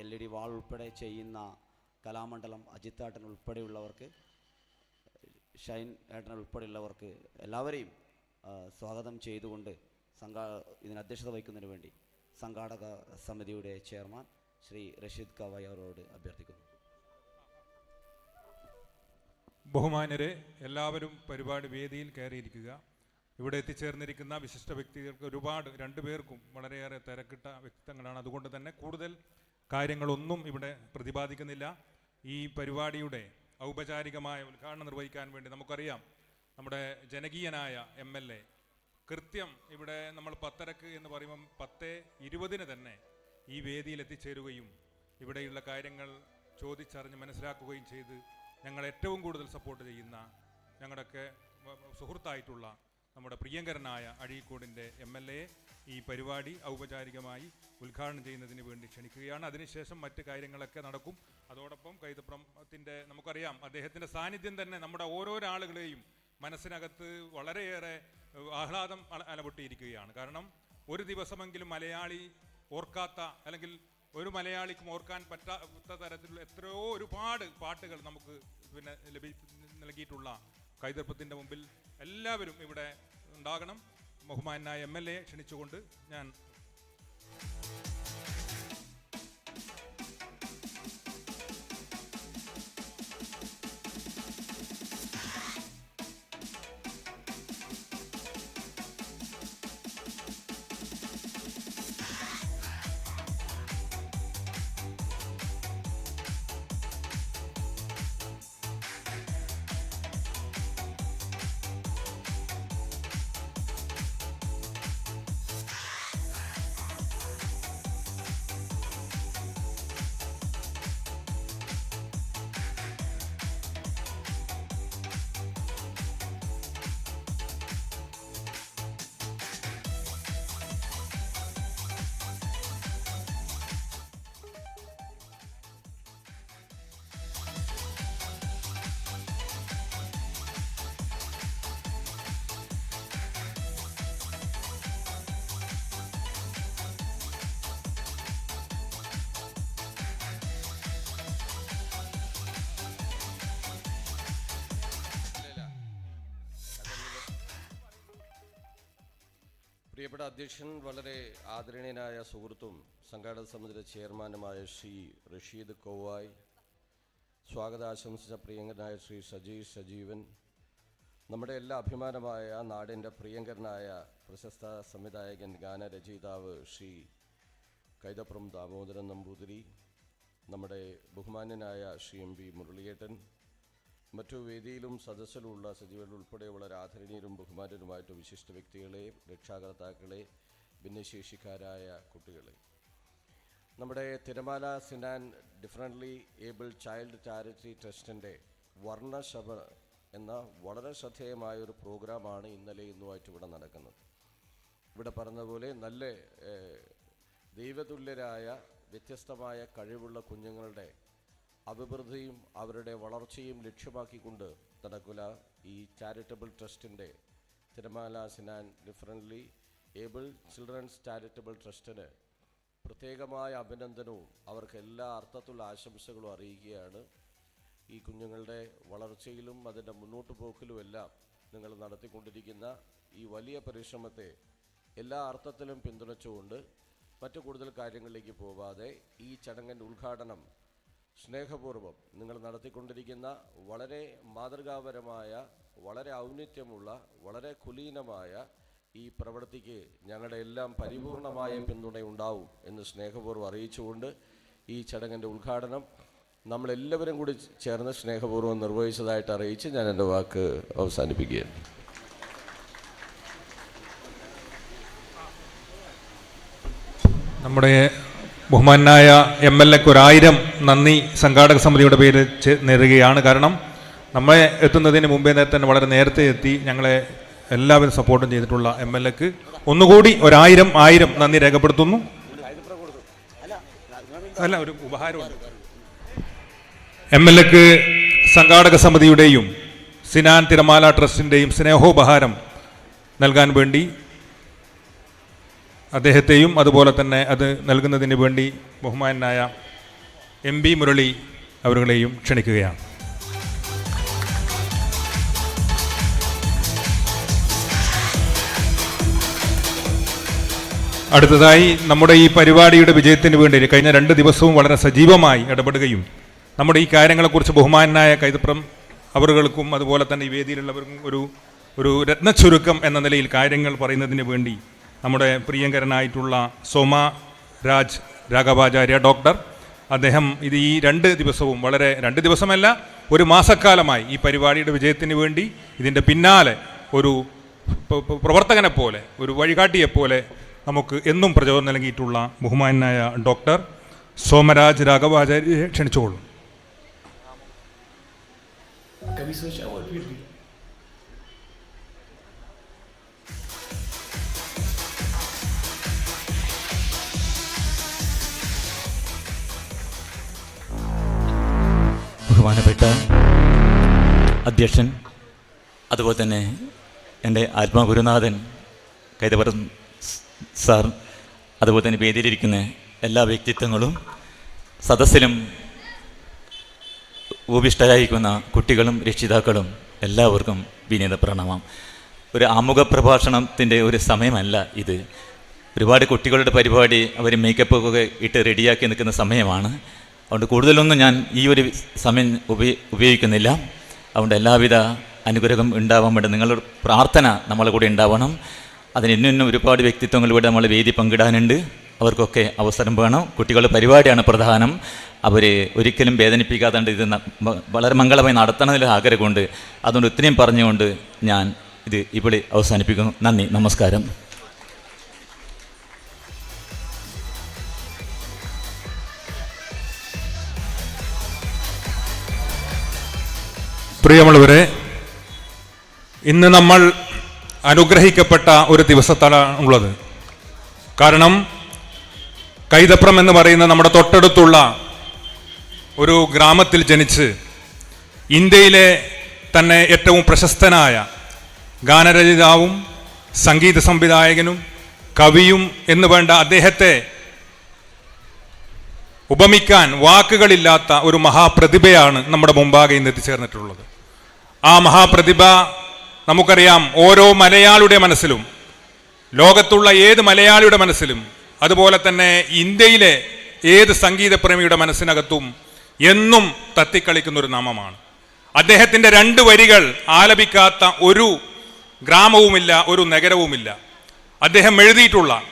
L E D വാൾ ഉൾപ്പെടെ ചെയ്യുന്ന കലാമണ്ഡലം അജിത്താട്ടൻ ഉൾപ്പെടെയുള്ളവർക്ക് ഷൈൻ ഏട്ടൻ ഉൾപ്പെടെയുള്ളവർക്ക് എല്ലാവരെയും സ്വാഗതം ചെയ്തുകൊണ്ട് സംഘാ ഇതിന് അധ്യക്ഷത വഹിക്കുന്നതിന് വേണ്ടി സംഘാടക സമിതിയുടെ ചെയർമാൻ ശ്രീ റഷീദ് കവായി അവരോട് അഭ്യർത്ഥിക്കുന്നു. ബഹുമാനരെ എല്ലാവരും പരിപാടി വേദിയിൽ കയറിയിരിക്കുക. ഇവിടെ എത്തിച്ചേർന്നിരിക്കുന്ന വിശിഷ്ട വ്യക്തികൾക്ക് ഒരുപാട് രണ്ടുപേർക്കും വളരെയേറെ തിരക്കിട്ട വ്യക്തിത്വങ്ങളാണ് അതുകൊണ്ട് തന്നെ കൂടുതൽ കാര്യങ്ങളൊന്നും ഇവിടെ പ്രതിപാദിക്കുന്നില്ല. ഈ പരിപാടിയുടെ ഔപചാരികമായ ഉദ്ഘാടനം നിർവഹിക്കാൻ വേണ്ടി നമുക്കറിയാം നമ്മുടെ ജനകീയനായ എം എൽ എ. കൃത്യം ഇവിടെ നമ്മൾ പത്തരക്ക് എന്ന് പറയുമ്പം പത്ത് ഇരുപതിന് തന്നെ ഈ വേദിയിൽ എത്തിച്ചേരുകയും ഇവിടെയുള്ള കാര്യങ്ങൾ ചോദിച്ചറിഞ്ഞ് മനസ്സിലാക്കുകയും ചെയ്ത് ഞങ്ങൾ ഏറ്റവും കൂടുതൽ സപ്പോർട്ട് ചെയ്യുന്ന ഞങ്ങളുടെയൊക്കെ സുഹൃത്തായിട്ടുള്ള നമ്മുടെ പ്രിയങ്കരനായ അഴീക്കോടിന്റെ എം എൽ എ ഈ പരിപാടി ഔപചാരികമായി ഉദ്ഘാടനം ചെയ്യുന്നതിന് വേണ്ടി ക്ഷണിക്കുകയാണ്. അതിനുശേഷം മറ്റ് കാര്യങ്ങളൊക്കെ നടക്കും. അതോടൊപ്പം കൈതപ്രമത്തിന്റെ നമുക്കറിയാം അദ്ദേഹത്തിന്റെ സാന്നിധ്യം തന്നെ നമ്മുടെ ഓരോരോ ആളുകളെയും മനസ്സിനകത്ത് വളരെയേറെ ആഹ്ലാദം അല- അലപൊട്ടിയിരിക്കുകയാണ്. കാരണം ഒരു ദിവസമെങ്കിലും മലയാളി ഓർക്കാത്ത അല്ലെങ്കിൽ ഒരു മലയാളിക്കും ഓർക്കാൻ പറ്റാത്ത തരത്തിലുള്ള എത്രയോ ഒരുപാട് പാട്ടുകൾ നമുക്ക് പിന്നെ ലഭി നൽകിയിട്ടുള്ള കൈതർപ്പത്തിന്റെ മുമ്പിൽ എല്ലാവരും ഇവിടെ ഉണ്ടാകണം. ബഹുമാനായ എം എൽ എ ക്ഷണിച്ചുകൊണ്ട് ഞാൻ പ്രിയപ്പെട്ട അധ്യക്ഷൻ വളരെ ആദരണീയനായ സുഹൃത്തും സംഘാടക സമിതിയുടെ ചെയർമാനുമായ ശ്രീ റഷീദ് കോവായ് സ്വാഗതാശംസിച്ച പ്രിയങ്കരനായ ശ്രീ സജീഷ് സജീവൻ നമ്മുടെ എല്ലാ അഭിമാനമായ നാടിന്റെ പ്രിയങ്കരനായ പ്രശസ്ത സംവിധായകൻ ഗാനരചയിതാവ് ശ്രീ കൈതപ്രം ദാമോദരൻ നമ്പൂതിരി നമ്മുടെ ബഹുമാന്യനായ ശ്രീ എം പി മുരളിയേട്ടൻ മറ്റു വേദിയിലും സദസ്സിലുമുള്ള സജീവരിൽ ഉൾപ്പെടെയുള്ള ആദരണീയരും ബഹുമാനരുമായിട്ട് വിശിഷ്ട വ്യക്തികളെ രക്ഷാകർത്താക്കളെ ഭിന്നശേഷിക്കാരായ കുട്ടികളെ. നമ്മുടെ Thiramala Sinan differently able child charity ട്രസ്റ്റിന്റെ വർണശബ എന്ന വളരെ ശ്രദ്ധേയമായ ഒരു പ്രോഗ്രാമാണ് ഇന്നലെ ഇന്നുമായിട്ട് ഇവിടെ നടക്കുന്നത്. ഇവിടെ പറഞ്ഞതുപോലെ നല്ല ദൈവതുല്യരായ വ്യത്യസ്തമായ കഴിവുള്ള കുഞ്ഞുങ്ങളുടെ അഭിവൃദ്ധിയും അവരുടെ വളർച്ചയും ലക്ഷ്യമാക്കിക്കൊണ്ട് നടക്കുന്ന ഈ ചാരിറ്റബിൾ ട്രസ്റ്റിന്റെ Thirumala Sinan differently able children's charitable ട്രസ്റ്റിന് പ്രത്യേകമായ അഭിനന്ദനവും അവർക്ക് എല്ലാ അർത്ഥത്തിലുള്ള ആശംസകളും അറിയിക്കുകയാണ്. ഈ കുഞ്ഞുങ്ങളുടെ വളർച്ചയിലും അതിന്റെ മുന്നോട്ട് പോക്കിലുമെല്ലാം നിങ്ങൾ നടത്തിക്കൊണ്ടിരിക്കുന്ന ഈ വലിയ പരിശ്രമത്തെ എല്ലാ അർത്ഥത്തിലും പിന്തുണച്ചുകൊണ്ട് മറ്റു കൂടുതൽ കാര്യങ്ങളിലേക്ക് പോവാതെ ഈ ചടങ്ങിന്റെ ഉദ്ഘാടനം സ്നേഹപൂർവം നിങ്ങൾ നടത്തിക്കൊണ്ടിരിക്കുന്ന വളരെ മാതൃകാപരമായ വളരെ ഔന്നിത്യമുള്ള വളരെ കുലീനമായ ഈ പ്രവൃത്തിക്ക് ഞങ്ങളുടെ എല്ലാം പരിപൂർണമായ പിന്തുണയുണ്ടാവും എന്ന് സ്നേഹപൂർവം അറിയിച്ചുകൊണ്ട് ഈ ചടങ്ങിന്റെ ഉദ്ഘാടനം നമ്മളെല്ലാവരും കൂടി ചേർന്ന് സ്നേഹപൂർവം നിർവഹിച്ചതായിട്ട് അറിയിച്ച് ഞാൻ എന്റെ വാക്ക് അവസാനിപ്പിക്കുകയാണ്. നമ്മുടെ ബഹുമാനായ എം എൽ എക്ക് ഒരായിരം നന്ദി സംഘാടക സമിതിയുടെ പേര് നേരുകയാണ് കാരണം നമ്മളെ എത്തുന്നതിന് മുമ്പേ നേരത്തെ തന്നെ വളരെ നേരത്തെ എത്തി ഞങ്ങളെ എല്ലാവരും സപ്പോർട്ടും ചെയ്തിട്ടുള്ള എം എൽ എക്ക്. ഒന്നുകൂടി ഒരായിരം ആയിരം നന്ദി രേഖപ്പെടുത്തുന്നു. അല്ല ഒരു ഉപഹാരമുണ്ട്. എം എൽ എക്ക് സംഘാടക സമിതിയുടെയും സിനാൻ തിരമാല ട്രസ്റ്റിന്റെയും സ്നേഹോപഹാരം നൽകാൻ വേണ്ടി അദ്ദേഹത്തെയും അതുപോലെ തന്നെ അത് നൽകുന്നതിന് വേണ്ടി ബഹുമാനായ എം ബി മുരളി അവരുകളെയും ക്ഷണിക്കുകയാണ്. അടുത്തതായി നമ്മുടെ ഈ പരിപാടിയുടെ വിജയത്തിന് വേണ്ടി കഴിഞ്ഞ രണ്ട് ദിവസവും വളരെ സജീവമായി ഇടപെടുകയും നമ്മുടെ ഈ കാര്യങ്ങളെക്കുറിച്ച് ബഹുമാനായ കൈതപ്രം അവറുകൾക്കും അതുപോലെ തന്നെ ഈ വേദിയിലുള്ളവർക്കും ഒരു ഒരു രത്നച്ചുരുക്കം എന്ന നിലയിൽ കാര്യങ്ങൾ പറയുന്നതിന് വേണ്ടി നമ്മുടെ പ്രിയങ്കരനായിട്ടുള്ള സോമ രാജ് രാഘവാചാര്യ ഡോക്ടർ. അദ്ദേഹം ഇത് ഈ രണ്ട് ദിവസവും വളരെ രണ്ട് ദിവസമല്ല ഒരു മാസക്കാലമായി ഈ പരിപാടിയുടെ വിജയത്തിന് വേണ്ടി ഇതിന്റെ പിന്നാലെ ഒരു പ്രവർത്തകനെ പോലെ ഒരു വഴികാട്ടിയെപ്പോലെ നമുക്ക് എന്നും പ്രചോദനം നൽകിയിട്ടുള്ള ബഹുമാനായ ഡോക്ടർ സോമരാജ് രാഘവാചാര്യെ ക്ഷണിച്ചോളൂ ബഹുമാനപ്പെട്ട അധ്യക്ഷൻ അതുപോലെ തന്നെ എന്റെ ആത്മഗുരുനാഥൻ കൈതപുരം സാർ അതുപോലെ തന്നെ വേദിയിലിരിക്കുന്ന എല്ലാ വ്യക്തിത്വങ്ങളും സദസ്സിലും ഉപിഷ്ടരായിരിക്കുന്ന കുട്ടികളും രക്ഷിതാക്കളും എല്ലാവർക്കും വിനീത പ്രണാമം. ഒരു ആമുഖ പ്രഭാഷണത്തിന്റെ ഒരു സമയമല്ല ഇത്. ഒരുപാട് കുട്ടികളുടെ പരിപാടി അവർ മേക്കപ്പ് ഒക്കെ ഇട്ട് റെഡിയാക്കി നിൽക്കുന്ന സമയമാണ്. അതുകൊണ്ട് കൂടുതലൊന്നും ഞാൻ ഈ ഒരു സമയം ഉപയോ ഉപയോഗിക്കുന്നില്ല. അതുകൊണ്ട് എല്ലാവിധ അനുഗ്രഹം ഉണ്ടാവാൻ വേണ്ടി നിങ്ങളുടെ പ്രാർത്ഥന നമ്മളെ കൂടെ ഉണ്ടാവണം. അതിന് ഇന്നും ഇന്നും ഒരുപാട് വ്യക്തിത്വങ്ങൾ ഇവിടെ നമ്മൾ വേദി പങ്കിടാനുണ്ട്. അവർക്കൊക്കെ അവസരം വേണം. കുട്ടികളുടെ പരിപാടിയാണ് പ്രധാനം. അവർ ഒരിക്കലും വേദനിപ്പിക്കാതെ ഇത് വളരെ മംഗളമായി നടത്തണമെന്നുള്ള ആഗ്രഹമുണ്ട്. അതുകൊണ്ട് ഇത്രയും പറഞ്ഞുകൊണ്ട് ഞാൻ ഇത് ഇവിടെ അവസാനിപ്പിക്കുന്നു. നന്ദി. നമസ്കാരം. പ്രിയമുള്ളവരെ ഇന്ന് നമ്മൾ അനുഗ്രഹിക്കപ്പെട്ട ഒരു ദിവസത്താണ് ഉള്ളത്. കാരണം കൈതപ്രം എന്ന് പറയുന്ന നമ്മുടെ തൊട്ടടുത്തുള്ള ഒരു ഗ്രാമത്തിൽ ജനിച്ച് ഇന്ത്യയിലെ തന്നെ ഏറ്റവും പ്രശസ്തനായ ഗാനരചിതാവും സംഗീത സംവിധായകനും കവിയും എന്ന് വേണ്ട അദ്ദേഹത്തെ ഉപമിക്കാൻ വാക്കുകളില്ലാത്ത ഒരു മഹാപ്രതിഭയാണ് നമ്മുടെ മുമ്പാകെ ഇന്ന് എത്തിച്ചേർന്നിട്ടുള്ളത്. ആ മഹാപ്രതിഭ നമുക്കറിയാം ഓരോ മലയാളിയുടെ മനസ്സിലും ലോകത്തുള്ള ഏത് മലയാളിയുടെ മനസ്സിലും അതുപോലെ തന്നെ ഇന്ത്യയിലെ ഏത് സംഗീതപ്രേമിയുടെ മനസ്സിനകത്തും എന്നും തത്തിക്കളിക്കുന്ന ഒരു നാമമാണ്. അദ്ദേഹത്തിന്റെ രണ്ട് വരികൾ ആലപിക്കാത്ത ഒരു ഗ്രാമവുമില്ല ഒരു നഗരവുമില്ല. അദ്ദേഹം എഴുതിയിട്ടുള്ള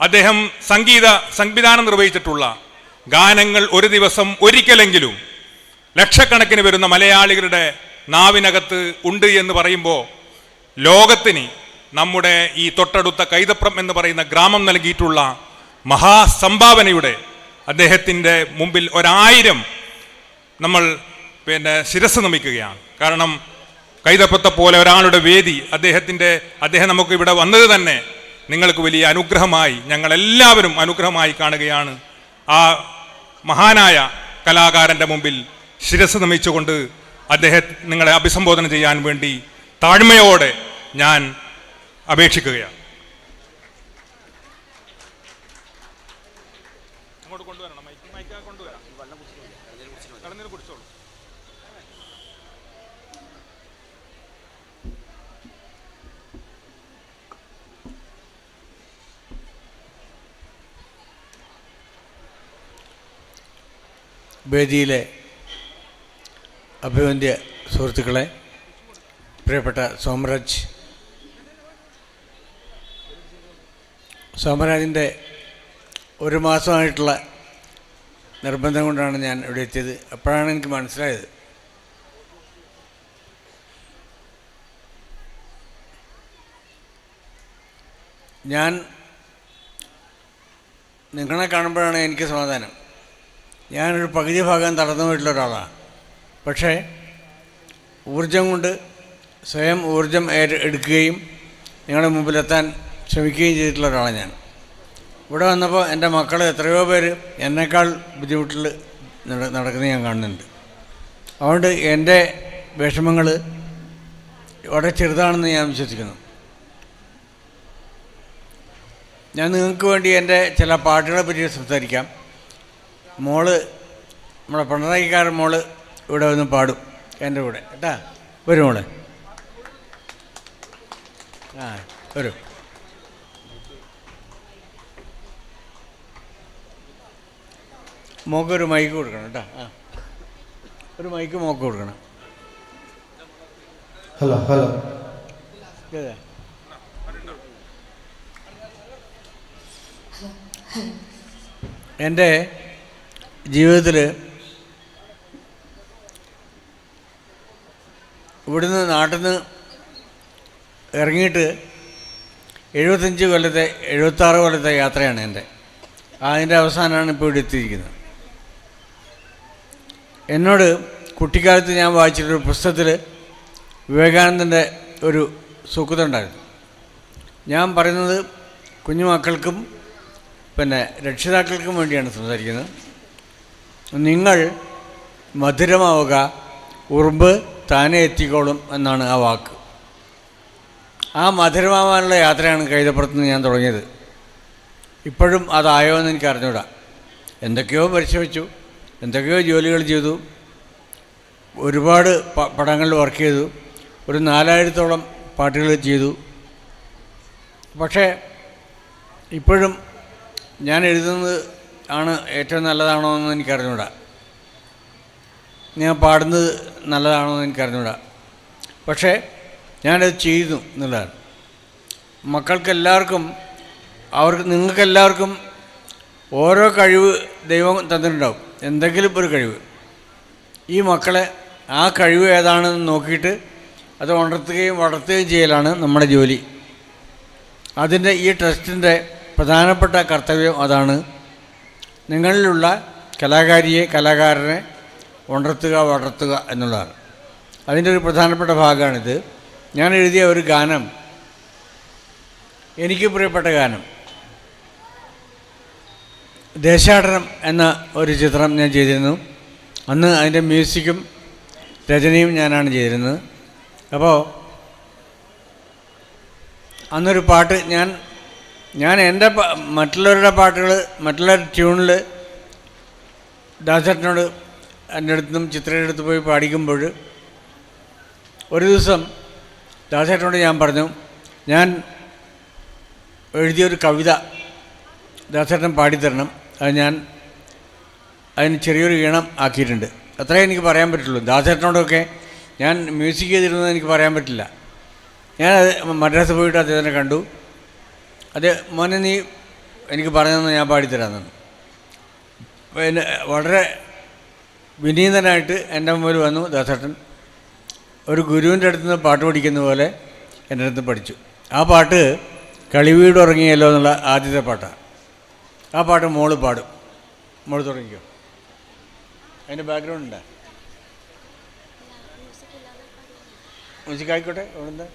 അദ്ദേഹം സംഗീത സംവിധാനം നിർവഹിച്ചിട്ടുള്ള ഗാനങ്ങൾ ഒരു ദിവസം ഒരിക്കലെങ്കിലും ലക്ഷക്കണക്കിന് വരുന്ന മലയാളികളുടെ നാവിനകത്ത് ഉണ്ട് എന്ന് പറയുമ്പോൾ ലോകത്തിന് നമ്മുടെ ഈ തൊട്ടടുത്ത കൈതപ്രം എന്ന് പറയുന്ന ഗ്രാമം നൽകിയിട്ടുള്ള മഹാസംഭാവനയുടെ അദ്ദേഹത്തിന്റെ മുമ്പിൽ ഒരായിരം നമ്മൾ പിന്നെ ശിരസ് നമിക്കുകയാണ്. കാരണം കൈതപ്പത്തെ പോലെ ഒരാളുടെ വേദി അദ്ദേഹത്തിന്റെ അദ്ദേഹം നമുക്ക് ഇവിടെ വന്നത് തന്നെ നിങ്ങൾക്ക് വലിയ അനുഗ്രഹമായി ഞങ്ങളെല്ലാവരും അനുഗ്രഹമായി കാണുകയാണ്. ആ മഹാനായ കലാകാരന്റെ മുമ്പിൽ ശിരസ് നമിച്ചുകൊണ്ട് അദ്ദേഹം നിങ്ങളെ അഭിസംബോധന ചെയ്യാൻ വേണ്ടി താഴ്മയോടെ ഞാൻ അപേക്ഷിക്കുകയാണ്. വേദിയിലെ അഭിവന്ദ്യ സുഹൃത്തുക്കളെ പ്രിയപ്പെട്ട സോമരാജ്. സോമരാജിന്റെ ഒരു മാസമായിട്ടുള്ള നിർബന്ധം കൊണ്ടാണ് ഞാൻ ഇവിടെ എത്തിയത്. അപ്പോഴാണ് എനിക്ക് മനസ്സിലായത്. ഞാൻ നിങ്ങളെ കാണുമ്പോഴാണ് എനിക്ക് സമാധാനം. ഞാനൊരു പകുതി ഭാഗം തടന്നു പോയിട്ടുള്ള ഒരാളാണ്. പക്ഷേ ഊർജം കൊണ്ട് സ്വയം ഊർജം എടുക്കുകയും നിങ്ങളുടെ മുമ്പിലെത്താൻ ശ്രമിക്കുകയും ചെയ്തിട്ടുള്ള ഒരാളാണ് ഞാൻ. ഇവിടെ വന്നപ്പോൾ എന്റെ മക്കൾ എത്രയോ പേര് എന്നേക്കാൾ ബുദ്ധിമുട്ടിൽ നടക്കുന്ന നടക്കുന്നത് ഞാൻ കാണുന്നുണ്ട്. അതുകൊണ്ട് എന്റെ വിഷമങ്ങൾ വളരെ ചെറുതാണെന്ന് ഞാൻ വിശ്വസിക്കുന്നു. ഞാൻ നിങ്ങൾക്ക് വേണ്ടി എന്റെ ചില പാട്ടുകളെ പറ്റി സംസാരിക്കാം. മോൾ നമ്മുടെ പിണറായിക്കാരൻ മോൾ ഇവിടെ ഒന്ന് പാടും. എന്റെ കൂടെ. കേട്ടാ? വരും മോളെ. ആ വരും. മോക്കൊരു മൈക്ക് കൊടുക്കണം കേട്ടോ. ആ. ഒരു മൈക്ക് മോക്ക് കൊടുക്കണം. Hello hello. എന്റെ ജീവിതത്തിൽ ഇവിടുന്ന് നാട്ടിൽ നിന്ന് ഇറങ്ങിയിട്ട് എഴുപത്തഞ്ച് കൊല്ലത്തെ എഴുപത്താറ് കൊല്ലത്തെ യാത്രയാണ് എന്റെ. അതിന്റെ അവസാനമാണ് ഇപ്പോൾ ഇവിടെ എത്തിയിരിക്കുന്നത്. എന്നോട് കുട്ടിക്കാലത്ത് ഞാൻ വായിച്ചിട്ടൊരു പുസ്തകത്തിൽ വിവേകാനന്ദന്റെ ഒരു സുഹൃത്തുണ്ടായിരുന്നു ഞാൻ പറയുന്നത് കുഞ്ഞുമക്കൾക്കും പിന്നെ രക്ഷിതാക്കൾക്കും വേണ്ടിയാണ് സംസാരിക്കുന്നത്. നിങ്ങൾ മധുരമാവുക ഉറുമ്പ് താനെ എത്തിക്കോളും എന്നാണ് ആ വാക്ക്. ആ മധുരമാവാനുള്ള യാത്രയാണ് കൈതപ്പുറത്ത് നിന്ന് ഞാൻ തുടങ്ങിയത്. ഇപ്പോഴും അതായോ എന്ന് എനിക്ക് അറിഞ്ഞൂടാ. എന്തൊക്കെയോ പരിശ്രമിച്ചു. എന്തൊക്കെയോ ജോലികൾ ചെയ്തു. ഒരുപാട് പടങ്ങളിൽ വർക്ക് ചെയ്തു. ഒരു നാലായിരത്തോളം പാട്ടുകൾ ചെയ്തു. പക്ഷേ ഇപ്പോഴും ഞാൻ എഴുതുന്നത് ആണ് ഏറ്റവും നല്ലതാണോ എന്ന് എനിക്കറിഞ്ഞൂടാ ഞാൻ പാടുന്നത് നല്ലതാണോ എന്ന് എനിക്കറിഞ്ഞൂടാ. പക്ഷേ ഞാനത് ചെയ്തു എന്നുള്ളതാണ്. മക്കൾക്കെല്ലാവർക്കും അവർക്ക് നിങ്ങൾക്കെല്ലാവർക്കും ഓരോ കഴിവ് ദൈവം തന്നിട്ടുണ്ടാവും. എന്തെങ്കിലും ഒരു കഴിവ്. ഈ മക്കളെ ആ കഴിവ് ഏതാണെന്ന് നോക്കിയിട്ട് അത് ഉണർത്തുകയും വളർത്തുകയും ചെയ്യലാണ് നമ്മുടെ ജോലി. അതിന്റെ ഈ ട്രസ്റ്റിന്റെ പ്രധാനപ്പെട്ട കർത്തവ്യം അതാണ് നിങ്ങളിലുള്ള കലാകാരിയെ കലാകാരനെ ഉണർത്തുക വളർത്തുക എന്നുള്ളതാണ്. അതിന്റെ ഒരു പ്രധാനപ്പെട്ട ഭാഗമാണിത്. ഞാൻ എഴുതിയ ഒരു ഗാനം എനിക്ക് പ്രിയപ്പെട്ട ഗാനം ദേശാടനം എന്ന ഒരു ചിത്രം ഞാൻ ചെയ്തിരുന്നു. അന്ന് അതിന്റെ മ്യൂസിക്കും രചനയും ഞാനാണ് ചെയ്തിരുന്നത്. അപ്പോൾ അന്നൊരു പാട്ട് ഞാൻ ഞാൻ എന്റെ മറ്റുള്ളവരുടെ പാട്ടുകൾ മറ്റുള്ളവരുടെ ട്യൂണിൽ ദാസേട്ടനോട് എന്റെ അടുത്തും ചിത്രയുടെ അടുത്ത് പോയി പാടിക്കുമ്പോൾ ഒരു ദിവസം ദാസേട്ടനോട് ഞാൻ പറഞ്ഞു ഞാൻ എഴുതിയൊരു കവിത ദാസേട്ടൻ പാടിത്തരണം. അത് ഞാൻ അതിന് ചെറിയൊരു ഈണം ആക്കിയിട്ടുണ്ട്. അത്രേ എനിക്ക് പറയാൻ പറ്റുള്ളൂ. ദാസേട്ടനോടൊക്കെ ഞാൻ മ്യൂസിക് ചെയ്തിരുന്നത് എനിക്ക് പറയാൻ പറ്റില്ല. ഞാൻ മദ്രാസ് പോയിട്ട് അദ്ദേഹത്തിനെ കണ്ടു. അത് മോനെ നീ എനിക്ക് പറഞ്ഞു ഞാൻ പാടിത്തരാമെന്നാണ് പിന്നെ വളരെ വിനീതനായിട്ട് എന്റെ മുമ്പിൽ വന്നു ദാസേട്ടൻ. ഒരു ഗുരുവിന്റെ അടുത്ത് നിന്ന് പാട്ട് പഠിക്കുന്ന പോലെ എന്റെ അടുത്ത് പഠിച്ചു. ആ പാട്ട് കളിവീട് ഉറങ്ങിയല്ലോ എന്നുള്ള ആദ്യത്തെ പാട്ടാണ് ആ പാട്ട് മോൾ പാടും. മോൾ തുടങ്ങിക്കോ. അതിന്റെ ബാക്ക്ഗ്രൗണ്ട് ഉണ്ടാ? മ്യൂസിക് ആയിക്കോട്ടെ അവിടെ എന്താ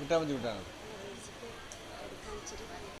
കിട്ടാൻ മതി.